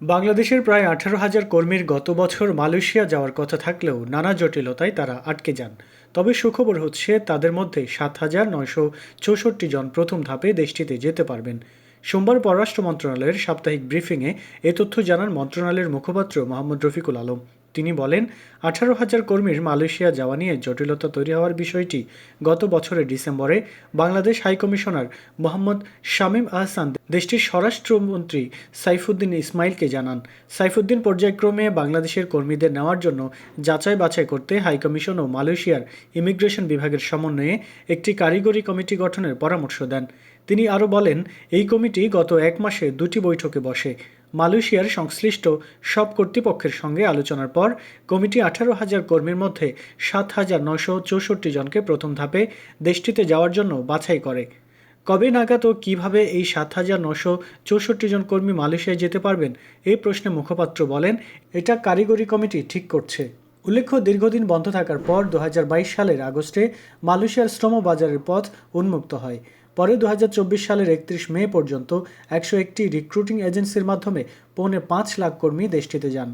বাংলাদেশের প্রায় আঠারো হাজার কর্মীর গত বছর মালয়েশিয়া যাওয়ার কথা থাকলেও নানা জটিলতায় তারা আটকে যান। তবে সুখবর হচ্ছে, তাদের মধ্যে সাত হাজার নয়শো চৌষট্টি জন প্রথম ধাপে দেশটিতে যেতে পারবেন। সোমবার পররাষ্ট্র মন্ত্রণালয়ের সাপ্তাহিক ব্রিফিংয়ে এ তথ্য জানান মন্ত্রণালয়ের মুখপাত্র মোহাম্মদ রফিকুল আলম। তিনি বলেন, আঠারো হাজার কর্মীর মালয়েশিয়া যাওয়া নিয়ে জটিলতা তৈরি হওয়ার বিষয়টি গত বছরের ডিসেম্বরে বাংলাদেশ হাইকমিশনার মোহাম্মদ শামীম আহসান, দেশটির স্বরাষ্ট্রমন্ত্রী সাইফুদ্দিন ইসমাইলকে জানান। সাইফুদ্দিন পর্যায়ক্রমে বাংলাদেশের কর্মীদের নেওয়ার জন্য যাচাই বাছাই করতে হাইকমিশন ও মালয়েশিয়ার ইমিগ্রেশন বিভাগের সমন্বয়ে একটি কারিগরি কমিটি গঠনের পরামর্শ দেন। তিনি আরও বলেন, এই কমিটি গত এক মাসে দুটি বৈঠকে বসে। মালয়েশিয়ার সংশ্লিষ্ট সব কর্তৃপক্ষের সঙ্গে আলোচনার পর কমিটি আঠারো হাজার কর্মীর মধ্যে সাত হাজার নশো চৌষট্টি জনকে প্রথম ধাপে দেশটিতে যাওয়ার জন্য বাছাই করে। কবে নাগাদ ও কীভাবে এই সাত হাজার নশো চৌষট্টি জন কর্মী মালয়েশিয়ায় যেতে পারবেন এই প্রশ্নে মুখপাত্র বলেন, এটা কারিগরি কমিটি ঠিক করছে। উল্লেখ্য, দীর্ঘদিন বন্ধ থাকার পর দু হাজার বাইশ সালের আগস্টে মালয়েশিয়ার শ্রম বাজারের পথ উন্মুক্ত হয়। পরে দু হাজার চব্বিশ সালের একত্রিশ মে পর্যন্ত একশো একটি রিক্রুটিং এজেন্সির মাধ্যমে পৌনে পাঁচ লাখ কর্মী দেশটিতে যান।